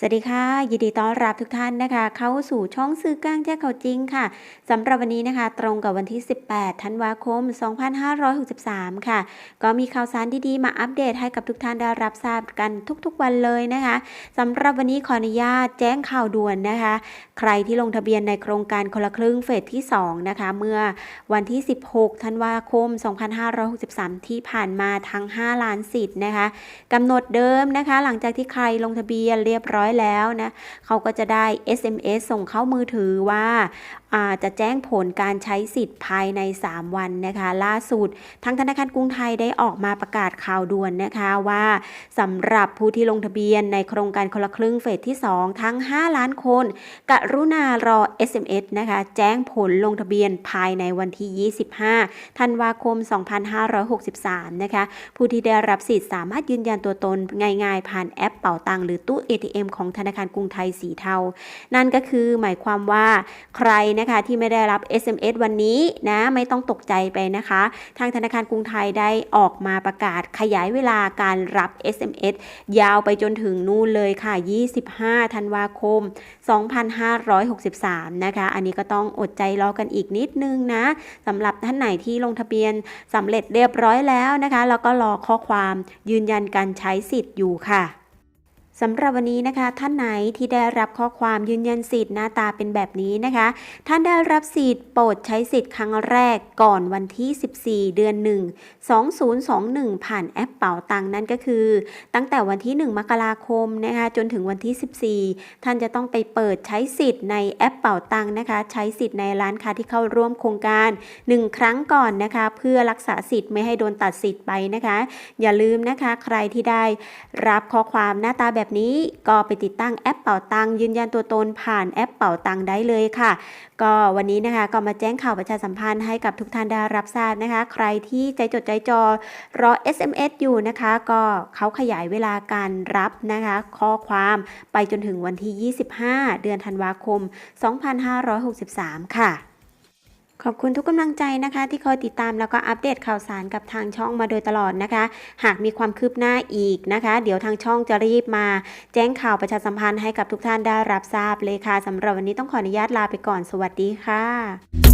สวัสดีค่ะ ยินดีต้อนรับทุกท่านนะคะ เข้าสู่ช่องซื้อกลางแจ้งข่าวจริงค่ะสำหรับวันนี้นะคะ ตรงกับวันที่ 18 ธันวาคม 2563 ค่ะ ก็มีข่าวสารดีๆ มาอัปเดตให้กับทุกท่านได้รับทราบกันทุกๆวันเลยนะคะสำหรับวันนี้ขออนุญาตแจ้งข่าวด่วนนะคะ ใครที่ลงทะเบียนในโครงการคนละครึ่งเฟสที่ 2 นะคะ เมื่อวันที่ 16 ธันวาคม 2563 ที่ผ่านมาทั้ง 5 ล้านสิทธิ์นะคะกำหนดเดิมนะคะ หลังจากที่ใครลงทะเบียนเรียบร้อยแล้วนะเขาก็จะได้ SMS ส่งเข้ามือถือว่าาจะแจ้งผลการใช้สิทธิ์ภายใน 3 วันนะคะ ล่าสุดทางธนาคารกรุงไทยได้ออกมาประกาศข่าวด่วนนะคะว่าสำหรับผู้ที่ลงทะเบียนในโครงการคนละครึ่งเฟสที่ 2 ทั้ง 5 ล้านคน กรุณารอ SMS นะคะแจ้งผลลงทะเบียนภายในวันที่ 25 ธันวาคม 2563 นะคะ ผู้ที่ได้รับสิทธิ์สามารถยืนยันตัวตนง่ายๆ ผ่านแอปเป่าตังหรือตู้ ATM ของธนาคารกรุงไทยสีเทา นั่นก็คือหมายความว่าใครนะคะที่ไม่ได้รับ SMS วันนี้นะไม่ต้องตกใจไปนะคะ ทางธนาคารกรุงไทยได้ออกมาประกาศขยายเวลาการรับ SMS ยาวไปจนถึงนู่นเลยค่ะ 25 ธันวาคม 2563 นะคะ อันนี้ก็ต้องอดใจรอกันอีกนิดนึงนะสำหรับท่านไหนที่ลงทะเบียนสำเร็จเรียบร้อยแล้วนะคะ แล้วก็รอข้อความยืนยันการใช้สิทธิ์อยู่ค่ะ สำหรับวันนี้นะคะ ท่านไหนที่ได้รับข้อความยืนยันสิทธิ์หน้าตาเป็นแบบนี้นะคะ ท่านได้รับสิทธิ์โปรดใช้สิทธิ์ครั้งแรกก่อนวันที่ 14 เดือน 1 2021 ผ่านแอปเป๋าตังนั่นก็คือ ตั้งแต่วันที่ 1 มกราคมนะคะจนถึงวันที่ 14 ท่านจะต้องไปเปิดใช้สิทธิ์ในแอปเป๋าตังนะคะ ใช้สิทธิ์ในร้านค้าที่เข้าร่วมโครงการ 1 ครั้งก่อนนะคะ เพื่อรักษาสิทธิ์ไม่ให้โดนตัดสิทธิ์ไปนะคะ อย่าลืมนะคะ ใครที่ได้รับข้อความหน้าตาแบบนี้ก็ไปติดตั้งแอปเป๋าตังยืนยันตัวตนผ่านแอปเป๋าตังได้เลยค่ะ ก็วันนี้นะคะก็มาแจ้งข่าวประชาสัมพันธ์ให้กับทุกท่านได้รับทราบนะคะ ใครที่ใจจดใจจอรอ SMS อยู่นะคะ ก็เขาขยายเวลาการรับนะคะ ข้อความไปจนถึงวันที่ 25 เดือนธันวาคม 2563 ค่ะ ขอบคุณทุกกำลังใจนะคะ ที่คอยติดตามแล้วก็อัปเดตข่าวสารกับทางช่องมาโดยตลอดนะคะ หากมีความคืบหน้าอีกนะคะ เดี๋ยวทางช่องจะรีบมา แจ้งข่าวประชาสัมพันธ์ให้กับทุกท่านได้รับทราบเลยค่ะสำหรับวันนี้ต้องขออนุญาตลาไปก่อนสวัสดีค่ะ